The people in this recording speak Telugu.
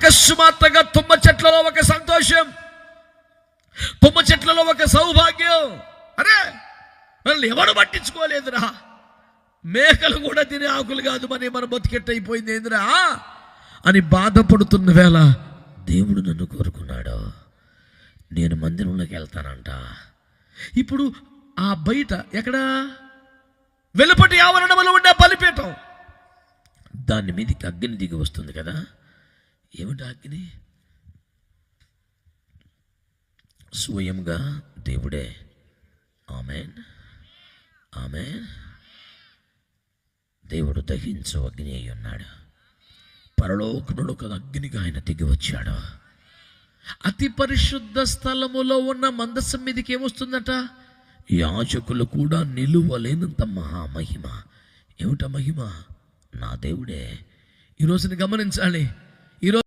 అకస్మాత్తుగా తుమ్మ చెట్లలో ఒక సంతోషం. తుమ్మ చెట్లలో ఒక సౌభాగ్యం. అరే మనల్ని ఎవడు పట్టించుకోలేదురా. మేకలు కూడా తినే ఆకులు కాదు మరి మన బతికెట్టయిపోయింది ఏందిరా? అని బాధపడుతున్న వేళ దేవుడు నన్ను కోరుకున్నాడు. నేను మందిరంలోకి వెళ్తానంట. ఇప్పుడు ఆ బయట ఎక్కడా? వెలుపటి ఆవరణంలో ఉండే బలిపీఠం. దాని మీదకి అగ్ని దిగి వస్తుంది కదా? ఏమిటి అగ్ని స్వయంగా దేవుడే. ఆమెన్. ఆమెన్. దేవుడు దహించు అగ్ని అయి ఉన్నాడు. పరలోకనుడు ఒక అగ్నిగా ఆయన దిగి వచ్చాడు. అతి పరిశుద్ధ స్థలములో ఉన్న మందసం మీదకి ఏమొస్తుందట? యాజకులు కూడా నిలువలేనంత మహామహిమ ఏమిట మహిమ? నా దేవుడే. ఈరోజుని గమనించాలి. ఈరోజు